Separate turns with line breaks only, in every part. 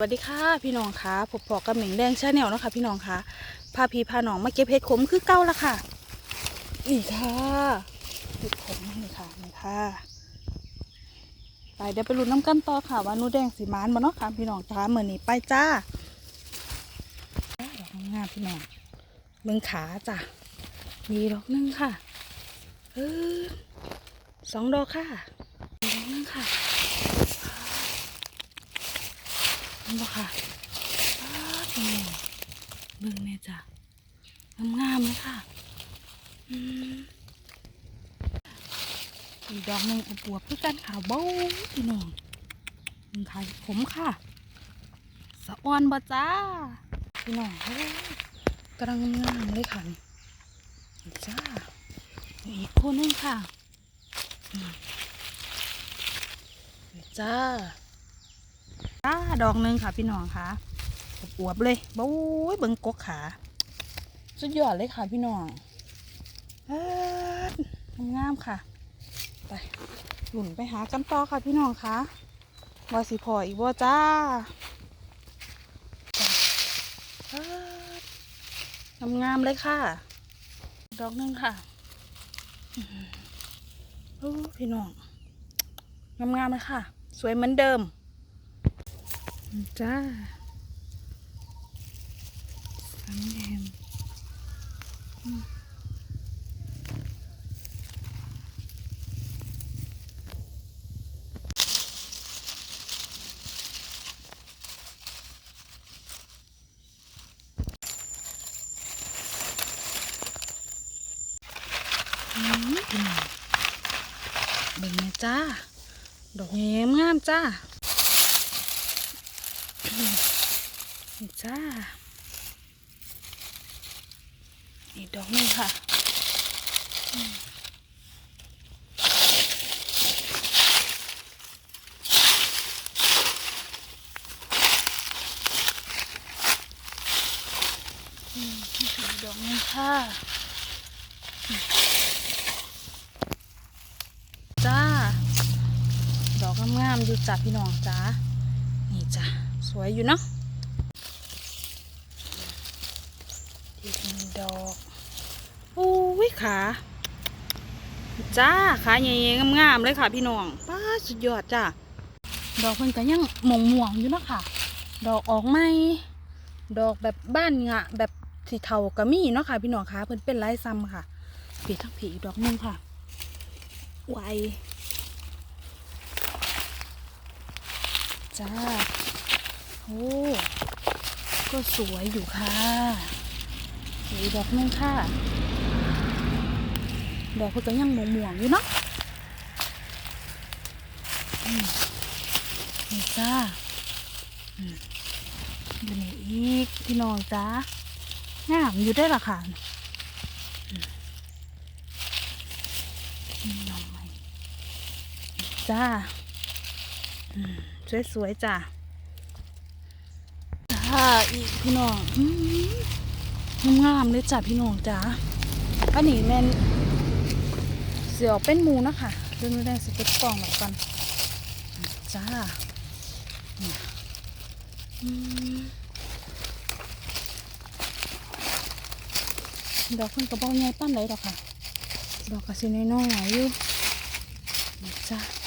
สวัสดีค่ะพี่น้องคะผมพอกับเหม่งแดงชาแนลนะคะพี่น้องคะพาพี่พาน้องมาเก็บเห็ดขมคือเก้าละค่ะนี่ค่ะเห็ดขมนี่ค่ะนี่ค่ะไปเดี๋ยวไปลุ้นน้ำกันต่อค่ะว่านูแดงสีมานมาเนาะค่ะพี่น้องจ้าเมื่อนี้ไปจ้าดอกงามพี่น้องเมืองขาจ้ะมีดอกหนึงค่ะเออสองดอกค่ะดอกหนึงค่ะ นี่ บ่ค่ะป๊าดแม่เบิ่งเนี่ยจ้ะงามๆเลยค่ะอืมอีดอกหนึ่งอบวบคือกันค่ะเบ้าพี่น้องมึงขายผมค่ะ สะออนบ่จ้า พี่น้องกำลังงามเลยค่ะนี่จ้า อีกคนนึงค่ะจ้า จ้าดอกหนึ่งค่ะพี่น้องค่ะอวบเลยบู๊ยเบิ่งกกขา สุดยอดเลยค่ะพี่น้องงามๆค่ะ ไปหลุนไปหากันต่อค่ะพี่น้องค่ะว่าสิพออีกว่จ้าเอิ้นงามๆเลยค่ะ ดอกหนึ่งค่ะโอ้พี่น้อง งามๆเลยค่ะ สวยเหมือนเดิม จ้าสังแดงอืมอืมเบิ่งแม่จ้า ดอกแง้มงามจ้านี่ จ้าอีกดอกนึงค่ะอืมดอกนึงค่ะจ้า ดอกงามๆอยู่จ้ะพี่น้องจ้า สวยอยู่เนาะอีกหนึ่งดอกอุ้ยขาจ้าขาใหญ่ๆงามๆเลยค่ะพี่น้องป้าสุดยอดจ้าดอกเพิ่นก็ยังหม่งม่วงอยู่เนาะค่ะ ดอกออกไหมดอกแบบบ้านงะแบบสีเทาก็มีเนาะค่ะ พี่น้องคะเพิ่นเป็นไร้ซ้ำค่ะผีทั้งผีดอกนึงค่ะไวจ้า โอ้ก็สวยอยู่ค่ะอีกดอกนึงค่ะ ดอกเพิ่นก็ยังม่วงๆอยู่เนาะอืมนี่จ้าอืมอยู่นี่อีกพี่น้องจ้างามอยู่ได้ละค่ะนี่นองใหมจ้าอืมสวยๆจ้า จ้าอีกพี่น้องอืมงามๆเลยจ้ะพี่น้องจ้าอันนี้แม่นเสียวเป็นหมูนะคะเรื่องนี้ได้สเก็ตกล่องแบบกันจ้าเนี่ยอืมดอกเพิ่นกระบอกใหญ่ป้านไหนดอกค่ะ ดอกกระสีน้อยๆอยู่จ้า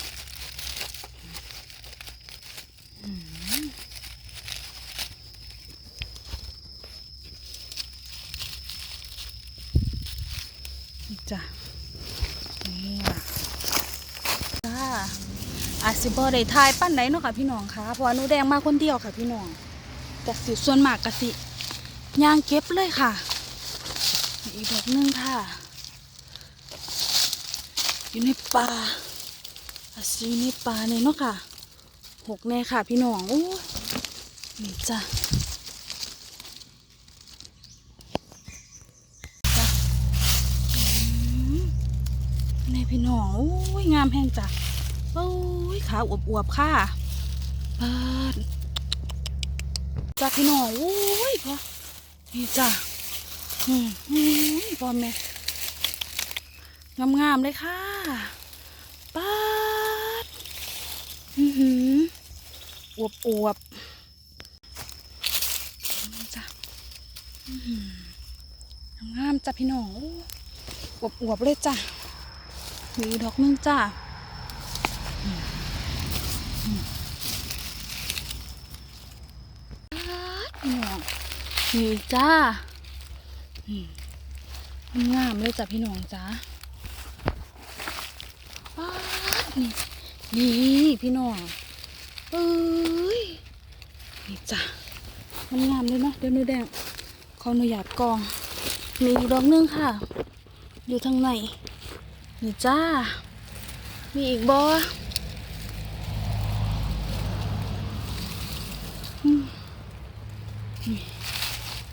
จ้ะนี่ล่ะจ้าอาจสิบ่ได้ทายปั้นไหนเนาะค่ะพี่น้องคะเพราะว่าหนูแดงมาคนเดียวค่ะพี่น้องกะสิส่วนมากกะสิย่างเก็บเลยค่ะ อีกดอกหนึงค่ะ อยู่ในป่าอาจสิอยู่ในป่าเนี่ยเนาะค่ะหกแน่ค่ะพี่น้องโอ้ยนี่จ้ะ พี่น้องโอ้ยงามแห้งจ้ะโอ้ยขาอวบๆค่ะเปิดจ้ะพี่น้องโอ้ยพอนี่จ้ะอืมอืมพอแม่งามๆเลยค่ะปาดอือหืออวบๆอืมงามจ้ะพี่น้องอวบอวบเลยจ้ะ มีดอกนึงจ้อืมอืมป๊าดพี่องมีจ้าอืมงามเลยจ้ะพี่น้องจ้าป๊าดนี่ นี่พี่น้อง เอ้ย นี่จ้ะมันงามเลยเนาะเดี๋ยวหนูแดงขออนุญาตกอง มีดอกนึงค่ะ อยู่ทางใน นี่จ้า มีอีกบอ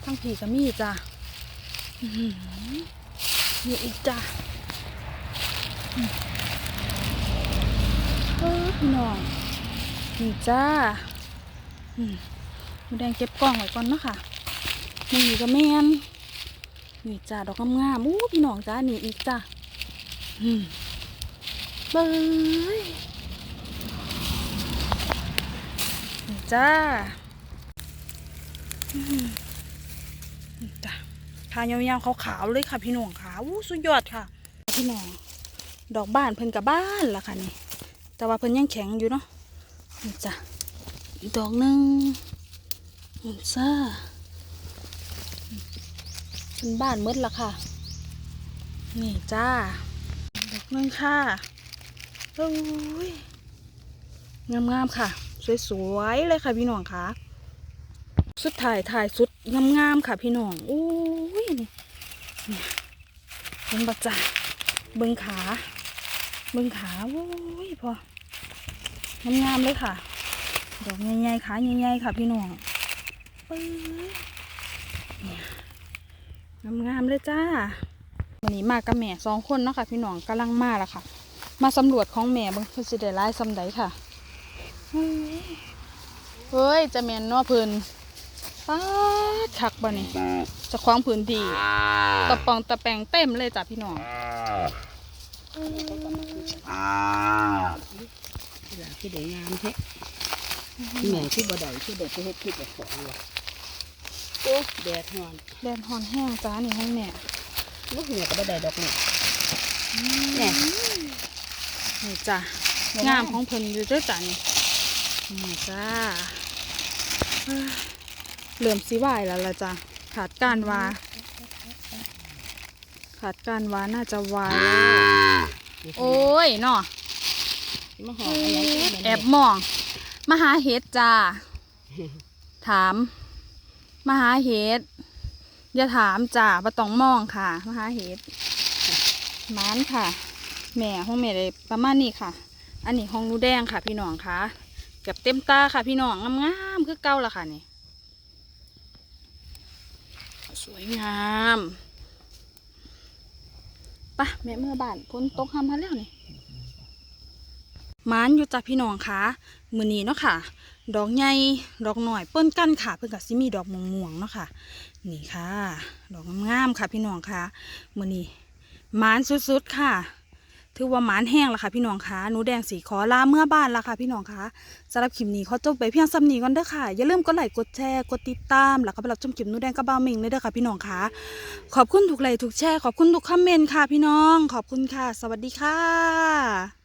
ทั้งผีกับมีจ้ามีอีกจ้าเออพี่น้องนี่จ้ามูแดงเก็บกล้องไว้ก่อนเนาะค่ะนี่ก็แมนนี่จ้าดอกงามๆอู้พี่น้องจ้านี่อีกจ้า เบยจ้าจ้าทายาวๆขาวๆเลยค่ะ พี่น้องค่ะอู้สุดยอดค่ะ พี่น้อง ดอกบ้านเพิ่นกับบ้านละค่ะนี่ แต่ว่าเพิ่นยังแข็งอยู่เนาะจ้าอีกดอกหนึ่งนี่าเป็นบ้านมืดละค่ะ นี่จ้า ดอกนึงค่ะโอ้ยงามๆค่ะ สวยๆเลยค่ะพี่น้องค่ะ สุดถ่ายถ่ายสุดงามๆค่ะพี่น้องโอ้ยนี่เนี่ยเห็นบัจ่าเบิงขาเบิงขาโอ้ยพองามๆเลยค่ะดอกใหญ่ๆขาใหญ่ๆค่ะพี่น้องเอ้ยงามๆเลยจ้า วันนี้มากับแม่สองคนเนาะค่ะ พี่น้องกำลังมาแล้วค่ะ มาสำรวจของแม่บางเพื่อสิได้ไล่ซำใดค่ะเฮ้ยจะแม่นนาะเพิ่นป้าดคักบ่นี่จะคว้างพื้นที่ตะปองตะแปงเต็มเลยจ้ะพี่น้อง
หลาที่ได้งามแท้แม่ที่บ่ได้ที่ได้ไปเฮ็ดที่ได้ของว่ะโอ้แดดฮอน
แดนฮอนแห้งจ้านี่ห้องแม่
บ่เหนือก็บ่ได้ดอกนี่แน่
นี่จ้ะงามของเพิ่นอยู่เด้วยจ้ะนี่นี่จ้าเอ้ยเริ่มสิไหวแล้วละจ้ะขาดการวาขาดการวาน่าจะวายแล้วโอ้ยเนาะ
มาหอมอะไรกัน
แอบมองมาหาเห็ดจ้า ถามมาหาเห็ด อย่าถามจ้าบ่ต้องมองค่ะมหาเห็ดมานค่ะ แม่ห้องแม่เลยประมาณนี้ค่ะ อันนี้ห้องนูแดงค่ะ พี่น้องค่ะเกือบเต็มตาค่ะ พี่น้องงามๆคือเก่าละค่ะนี่สวยงามปะแม่เมื่อบ้านพ้นตกห้ามาแล้วนี่ มานอยู่จ้ะพี่น้องค่ะมือนี้เนาะค่ะ ดอกใหญ่ดอกหน่อยเปิ้นกั้นค่ะ เพิ่นก็สิมีดอกม่วงๆเนาะค่ะ นี่ค่ะ ดอกงามๆค่ะ พี่น้องค่ะมือนี้มานสุดๆค่ะ ถือว่าหมานแห้งแล้วค่ะ พี่น้องคะหนูแดงสีขอลาเมื่อบ้านแล้วค่ะ พี่น้องคะสำหรับคลิปนี้ขอจบไปเพียงซ้ำนี้ก่อนเด้อค่ะ อย่าลืมกดไลค์กดแชร์กดติดตาม แล้วก็ไปรับชมคลิปหนูแดงกับบ้าเมงเลยเด้อค่ะ พี่น้องคะขอบคุณทุกไลค์ทุกแชร์ขอบคุณทุกคอมเมนต์ค่ะ พี่น้อง ขอบคุณค่ะ สวัสดีค่ะ